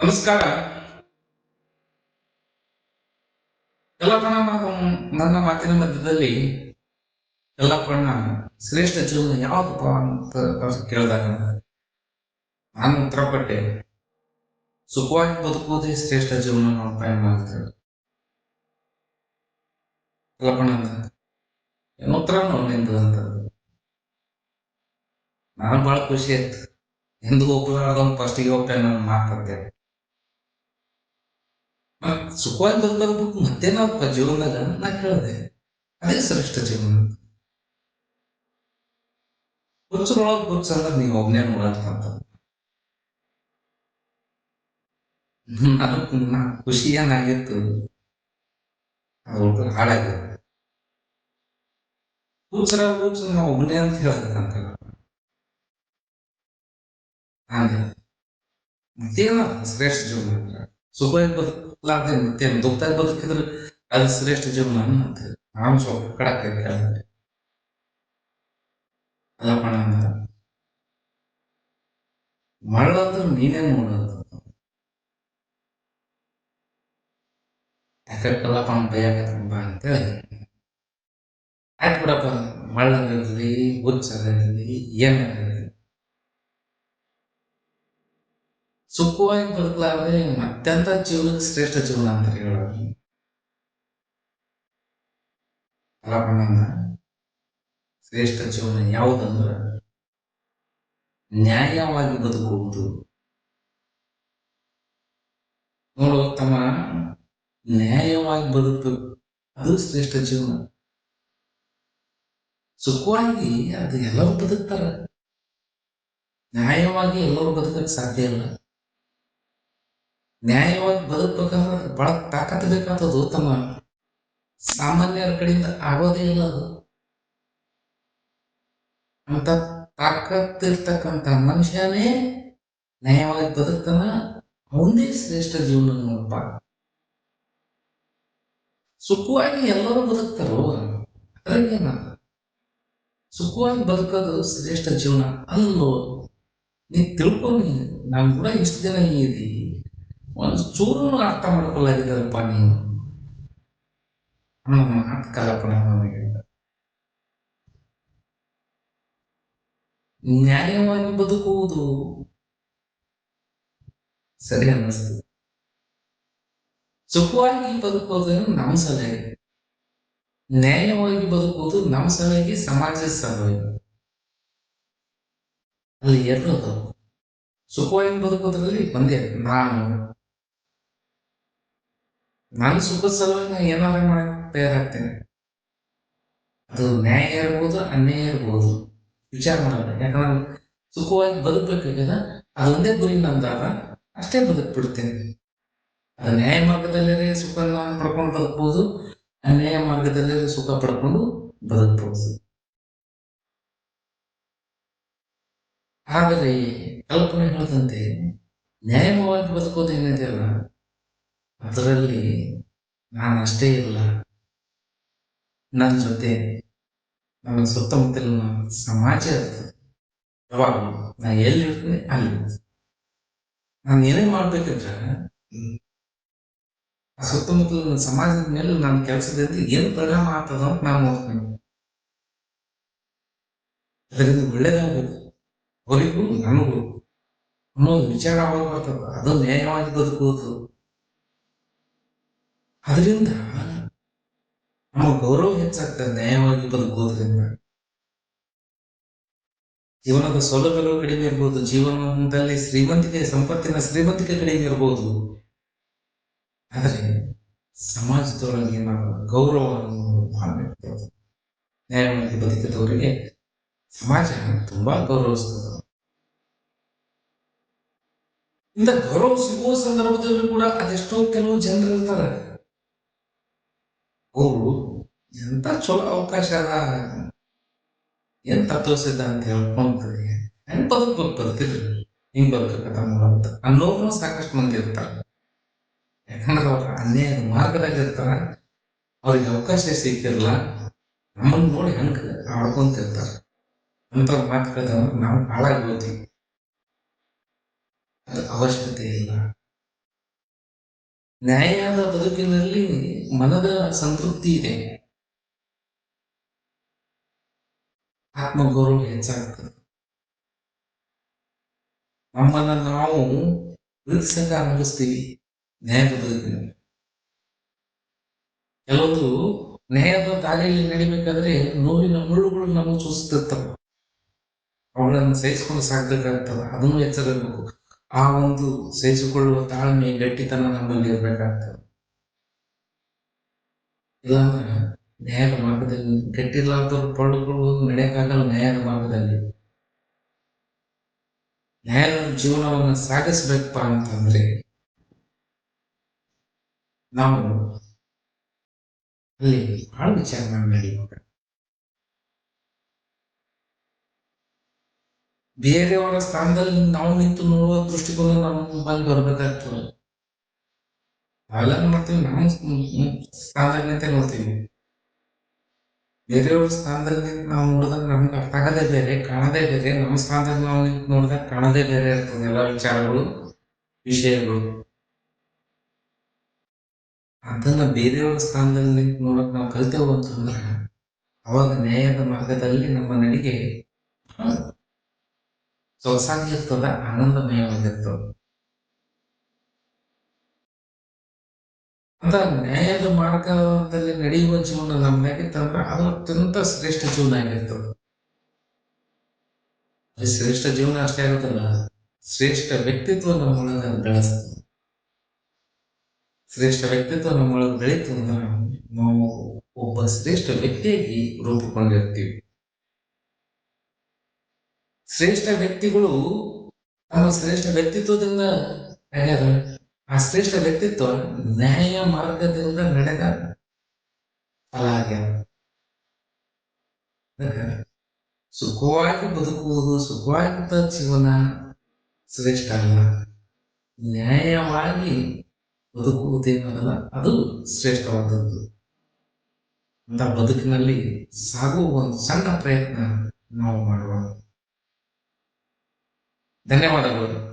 ನಮಸ್ಕಾರ. ನಾವು ನನ್ನ ಮಾತಿನ ಮಧ್ಯದಲ್ಲಿ ಎಲ್ಲಪ್ಪಣ್ಣ ಶ್ರೇಷ್ಠ ಜೀವನ ಯಾವ್ದಪ್ಪ ಅಂತ ಕೇಳಿದಾಗ ನಾನು ಉತ್ತರ ಕೊಟ್ಟೆ ಸುಖವಾಗಿ ಬದುಕುವುದೇ ಶ್ರೇಷ್ಠ ಜೀವನ ನೋಡಪ್ಪ ಅಂತ ಅಂದ, ಏನು ಉತ್ತರ ನಿಂದು ಅಂತ. ನಾನು ಬಹಳ ಖುಷಿ ಆಯ್ತು. ಎಂದು ಒಪ್ಪಲಾರ್ದವ್ನು ಫಸ್ಟಿಗೆ ನಾನು ನನ್ನ ಮಾತಂತೆ ಮತ್ತ್ ಸುಖವಾಗಿ ಬದುಕೋದು ಮತ್ತೇನಪ್ಪ ಜೀವನದಾಗ ನಾ ಕೇಳಿದೆ ಅದೇ ಶ್ರೇಷ್ಠ ಜೀವನ ಹುಚ್ಚರೊಳಗೆ ಹುಚ್ಚ ಅಂದ್ರೆ ನೀವು ಒಬ್ಬನೇ ನೋಡಂತ ನಾನು ನಾ ಖುಷಿ ಏನಾಗಿತ್ತು ಅದು ಹಾಳಾಗಿದೆ ಹುಚ್ಚರ ಹುಚ್ಚ ನಾವು ಒಬ್ಬನೇ ಅಂತ ಹೇಳ್ಬೇಕಂತ ಹಾಗೆ ಮತ್ತೇನ ಶ್ರೇಷ್ಠ ಜೀವನ ಅಂದ್ರೆ ಬದುಕಲಾರ್ದೆ ಮತ್ತೇನು ದುಃಖದಾಗ ಬದುಕಿದ್ರೆ ಅದು ಶ್ರೇಷ್ಠ ಜೀವನ ಅಂತ ನಾನು ಸ್ವಲ್ಪ ಕಡಕ್ ಕೇಳಿದೆ ಅಲ್ಲಪ್ಪಣ ಅಂದ ಮಳ್ಳಂದ್ರೆ ನೀನೇ ನೋಡೋದು ಯಾಕಲ್ಲಪ್ಪ ಭಯ ಬಾ ಅಂತೇಳಿ ಆಯ್ತು ಬಿಡಪ್ಪ ಮಳ್ಳದಿರಲಿ ಹುಚ್ಚದಿರಲಿ ಏನಿರಲಿ ಸುಖವಾಗಿ ಬದುಕಲಾರ್ದೆ ಮತ್ತೆಂತ ಜೀವನ ಶ್ರೇಷ್ಠ ಜೀವನ ಅಂತ ಹೇಳೋದು ಶ್ರೇಷ್ಠ ಜೀವನ ಯಾವುದಂದ್ರ ನ್ಯಾಯವಾಗಿ ಬದುಕುವುದು ನೋಡು ತಮ್ಮ ನ್ಯಾಯವಾಗಿ ಬದುಕಬೇಕು ಅದು ಶ್ರೇಷ್ಠ ಜೀವನ ಸುಖವಾಗಿ ಅದು ಎಲ್ಲರೂ ಬದುಕ್ತಾರ ನ್ಯಾಯವಾಗಿ ಎಲ್ಲರೂ ಬದುಕಕ್ಕೆ ಸಾಧ್ಯ ಇಲ್ಲ ನ್ಯಾಯವಾಗಿ ಬದುಕಬೇಕಾದ್ರೆ ಬಹಳ ತಾಕತ್ ಬೇಕಾದದ್ದು ತಮ್ಮ ಸಾಮಾನ್ಯರ ಕಡೆಯಿಂದ ಆಗೋದೇ ಇಲ್ಲ ಅದು ಅಂತ ತಾಕತ್ತಿರ್ತಕ್ಕಂಥ ಮನುಷ್ಯನೇ ನ್ಯಾಯವಾಗಿ ಬದುಕ್ತಾನ ಅವನೇ ಶ್ರೇಷ್ಠ ಜೀವನ ನೋಡಪ್ಪ ಸುಖವಾಗಿ ಎಲ್ಲರೂ ಬದುಕ್ತಾರೋ ಅದ್ರಾಗೇನ ಸುಖವಾಗಿ ಬದುಕೋದು ಶ್ರೇಷ್ಠ ಜೀವನ ಅಲ್ಲೋ? ನೀ ತಿಳ್ಕೊಂಡು ನಾನು. ಕೂಡ ಇಷ್ಟು ದಿನ ಇದಿ ಒಂದು ಚೂರು ಅರ್ಥ ಮಾಡ್ಕೊಳ್ಳಾಗಿದ್ದಾರಪ್ಪ ನೀನು. ಅನ್ನೋ ಮಾತು ಕಲ್ಪನೆ ನನಗೆ ನ್ಯಾಯವಾಗಿ ಬದುಕುವುದು ಸರಿ ಅನ್ನಿಸ್ತು. ಸುಖವಾಗಿ ಬದುಕುವುದನ್ನು ನಮ್ಮ ಸಲಹೆ. ನ್ಯಾಯವಾಗಿ ಬದುಕುವುದು ನಮ್ಮ ಸಲಹೆಗೆ ಸಮಾಜದ ಸಲಹೆ. ಅಲ್ಲಿ ಎರಡು ಅದಾವು. ಸುಖವಾಗಿ ಬದುಕೋದ್ರಲ್ಲಿ ಒಂದೇ, ನಾನು ನಾನು ಸುಖದ ಸಲುವಾಗಿ ನಾನು ಏನಾರ ಮಾಡಕ್ಕೆ ತಯಾರಾಗ್ತೇನೆ ಅದು ನ್ಯಾಯ ಇರ್ಬೋದು, ಅನ್ಯಾಯ ಇರ್ಬೋದು. ವಿಚಾರ ಮಾಡಲ್ಲ ಯಾಕಂದ್ರೆ ಸುಖವಾಗಿ ಬದುಕಬೇಕಾಗ್ಯದ? ಅದೊಂದೇ ಗುರಿ ನಂದಾಗ ಅಷ್ಟೇ ಬದುಕ್ಬಿಡ್ತೇನೆ. ಅದು ನ್ಯಾಯ ಮಾರ್ಗದಲ್ಲೇ ಸುಖ ಪಡ್ಕೊಂಡು ಬದುಕ್ಬೋದು, ಅನ್ಯಾಯ ಮಾರ್ಗದಲ್ಲೇ ಸುಖ ಪಡ್ಕೊಂಡು ಬದುಕ್ಬೋದು. ಆದರೆ ಕಲ್ಪನೆ ಹೇಳಿದಂತೆ ನ್ಯಾಯವಾಗಿ ಬದುಕೋದು ಏನಿದೆಯಲ್ಲ ಅದರಲ್ಲಿ ನಾನು ಅಷ್ಟೇ ಇಲ್ಲ. ನನ್ನ ಜೊತೆ ನನ್ನ ಸುತ್ತಮುತ್ತಲಿನ ಸಮಾಜ ಇರ್ತದೆ ಯಾವಾಗ ನಾ ಎಲ್ಲಿರ್ತೀನಿ ಅಲ್ಲಿ ನಾನು ಏನೇ ಮಾಡ್ಬೇಕಂದ್ರೆ ಸುತ್ತಮುತ್ತಲಿನ ಸಮಾಜದ ಮೇಲೆ ನನ್ನ ಕೆಲಸದಿಂದ ಏನು ಪರಿಣಾಮ ಆಗ್ತದ ಅಂತ ನಾನು ನೋಡ್ತೀನಿ. ಅದರಿಂದ ಒಳ್ಳೇದಾಗಬೇಕು. ಅವರಿಗೂ ನನಗೂ. ಅನ್ನೋದು ವಿಚಾರ ಬರ್ತದ ಅದು ನ್ಯಾಯವಾಗಿ ಬದುಕುವುದು. ಅದರಿಂದ ನಮ್ಮ ಗೌರವ ಹೆಚ್ಚಾಗ್ತದೆ ನ್ಯಾಯವಾಗಿ ಬದುಕುವುದರಿಂದ ಜೀವನದ ಸೌಲಭ್ಯಗಳು ಕಡಿಮೆ ಇರ್ಬೋದು, ಜೀವನದಲ್ಲಿ ಶ್ರೀಮಂತಿಕೆ, ಸಂಪತ್ತಿನ ಶ್ರೀಮಂತಿಕೆ ಕಡಿಮೆ ಇರ್ಬೋದು. ಆದರೆ ಸಮಾಜದೊಳಗೆ ನಾವು ಗೌರವವನ್ನು ಮಾಡಬೇಕು. ನ್ಯಾಯವಾಗಿ ಬದುಕಿದವರಿಗೆ ಸಮಾಜ ತುಂಬಾ ಗೌರವಿಸ್ತದೆ ಇಂಥ ಗೌರವ ಸಿಗುವ ಸಂದರ್ಭದಲ್ಲಿ ಕೂಡ ಅದೆಷ್ಟೋ ಕೆಲವು ಜನರು ಇರ್ತಾರೆ ಅವರು ಎಂತ ಚಲೋ ಅವಕಾಶ ಅದ? ಎಂಥ ತೋರಿಸಿದ ಅಂತ ಹೇಳ್ಕೊಂತಾರೆ ಹೆಂಗ್ ಬರ್ತಿದ್ರು ಹಿಂಗ್ ಬದುಕಕತ್ತ ಅಂತ ಅನ್ನೋರು ಸಾಕಷ್ಟು ಮಂದಿ ಇರ್ತಾರೆ. ಯಾಕಂದ್ರೆ ಅವ್ರ ಅನ್ಯಾಯದ ಮಾರ್ಗದಾಗ ಇರ್ತಾರ ಅವ್ರಿಗೆ ಅವಕಾಶ ಸಿಕ್ಕಿರಲ್ಲ. ನಮ್ಮನ್ನ ನೋಡಿ ಹೆಂಗ ಆಡ್ಕೊಂತಿರ್ತಾರೆ. ಅಂಥವ್ರ ಮಾತುಗಳಂದ್ರೆ ನಾವು ಹಾಳಾಗಿ ಹೋಗ್ತೀವಿ ಅದು ಅವಶ್ಯಕತೆ ಇಲ್ಲ. ನ್ಯಾಯದ ಬದುಕಿನಲ್ಲಿ ಮನದ ಸಂತೃಪ್ತಿ ಇದೆ. ಆತ್ಮಗೌರವ ಹೆಚ್ಚಾಗ್ತದೆ. ನಮ್ಮನ್ನ ನಾವು ಪ್ರೀತಿಸಂಗ ಅನುಭವಿಸ್ತೀವಿ, ನ್ಯಾಯದ ಬದುಕಿನ ಕೆಲವೊಂದು ನ್ಯಾಯದ ದಾರಿಯಲ್ಲಿ ನಡಿಬೇಕಾದ್ರೆ ನೋವಿನ ಮುಳ್ಳುಗಳು ನಮಗೆ ಚೂಸ್ತಿರ್ತಾವ ಅವುಗಳನ್ನು ಸಹಿಸಿಕೊಂಡು ಸಾಕ್ಬೇಕಾಗ್ತದ, ಅದನ್ನು ಎಚ್ಚರಬೇಕು. ಆ ಒಂದು ಸಹಿಸಿಕೊಳ್ಳುವ ತಾಳ್ಮೆ ಗಟ್ಟಿತನ ನಮ್ಮಲ್ಲಿ ಇರಬೇಕಾಗ್ತದೆ. ಇಲ್ಲಾಂದ್ರೆ ನ್ಯಾಯದ ಮಾರ್ಗದಲ್ಲಿ ಗಟ್ಟಿರ್ಲಾರ್ದವ್ರ ಪಳ್ಳುಗಳು ನಡೆಯಕ್ಕಾಗಲ್ಲ ನ್ಯಾಯದ ಮಾರ್ಗದಲ್ಲಿ. ನ್ಯಾಯದ ಜೀವನವನ್ನು ಸಾಗಿಸ್ಬೇಕಪ್ಪ ಅಂತಂದ್ರೆ ನಾವು ಅಲ್ಲಿ ಬಹಳ ವಿಚಾರ ನಡೀಬೇಕು. ಬೇರೆಯವರ ಸ್ಥಾನದಲ್ಲಿ ನಾವು ನಿಂತು ನೋಡುವ ದೃಷ್ಟಿಕೋನ ನಮ್ಮ ಬಂದು ಬರ್ಬೇಕಾಗ್ತದೆ. ನಾವೆಲ್ಲ ನೋಡ್ತೀವಿ ನಮ್ಮ ಸ್ಥಾನದಲ್ಲಿ ನಿಂತೆ ನೋಡ್ತೀವಿ ಬೇರೆಯವ್ರ ಸ್ಥಾನದಲ್ಲಿ ನಾವು ನೋಡಿದಾಗ ನಮ್ಗೆ ಅರ್ಥ ಆಗೋದೇ ಬೇರೆ ಕಾಣದೇ ಬೇರೆ ನಮ್ಮ ಸ್ಥಾನದಲ್ಲಿ ನಾವು ನೋಡಿದಾಗ ಕಾಣದೇ ಬೇರೆ ಇರ್ತದೆ ಎಲ್ಲ ವಿಚಾರಗಳು ವಿಷಯಗಳು ಅದನ್ನ ಬೇರೆಯವ್ರ ಸ್ಥಾನದಲ್ಲಿ ನೋಡಕ್ ನಾವು ಕಲಿತೇವು ಅಂತಂದ್ರೆ ಅವಾಗ ನ್ಯಾಯದ ಮಾರ್ಗದಲ್ಲಿ ನಮ್ಮ ನಡಿಗೆ ಸೊಗಸಾಗಿರ್ತದ ಆನಂದಮಯವಾಗಿರ್ತದ ಅಂತ ನ್ಯಾಯದ ಮಾರ್ಗದಲ್ಲಿ ನಡೆಯುವ ಜೀವನ ನಮ್ದಾಗಿತ್ತಂದ್ರೆ ಅದು ಅತ್ಯಂತ ಶ್ರೇಷ್ಠ ಜೀವನ ಆಗಿರ್ತದೆ ಶ್ರೇಷ್ಠ ಜೀವನ ಅಷ್ಟೇ ಆಗುತ್ತಲ್ಲ, ಶ್ರೇಷ್ಠ ವ್ಯಕ್ತಿತ್ವ ನಮ್ಮೊಳಗೆ ಬೆಳೆಸ್ತದೆ ಶ್ರೇಷ್ಠ ವ್ಯಕ್ತಿತ್ವ ನಮ್ಮೊಳಗೆ ಬೆಳೀತು ಅಂದ್ರೆ ನಾವು ಒಬ್ಬ ಶ್ರೇಷ್ಠ ವ್ಯಕ್ತಿಯಾಗಿ ರೂಪುಕೊಂಡಿರ್ತೀವಿ ಶ್ರೇಷ್ಠ ವ್ಯಕ್ತಿಗಳು ತಮ್ಮ ಶ್ರೇಷ್ಠ ವ್ಯಕ್ತಿತ್ವದಿಂದ ಆಗ್ಯಾರ ಆ ಶ್ರೇಷ್ಠ ವ್ಯಕ್ತಿತ್ವ ನ್ಯಾಯ ಮಾರ್ಗದಿಂದ ನಡೆದ ಫಲ ಆಗ್ಯಾದ. ಸುಖವಾಗಿ ಬದುಕುವುದು, ಸುಖವಾಗಿದ್ದ ಜೀವನ ಶ್ರೇಷ್ಠ ಅಲ್ಲ. ನ್ಯಾಯವಾಗಿ ಬದುಕುವುದೇನಲ್ಲ ಅದು ಶ್ರೇಷ್ಠವಾದದ್ದು. ಅಂತ ಬದುಕಿನಲ್ಲಿ ಸಾಗುವ ಒಂದು ಸಣ್ಣ ಪ್ರಯತ್ನ ನಾವು ಮಾಡುವ. ಧನ್ಯವಾದಗಳು.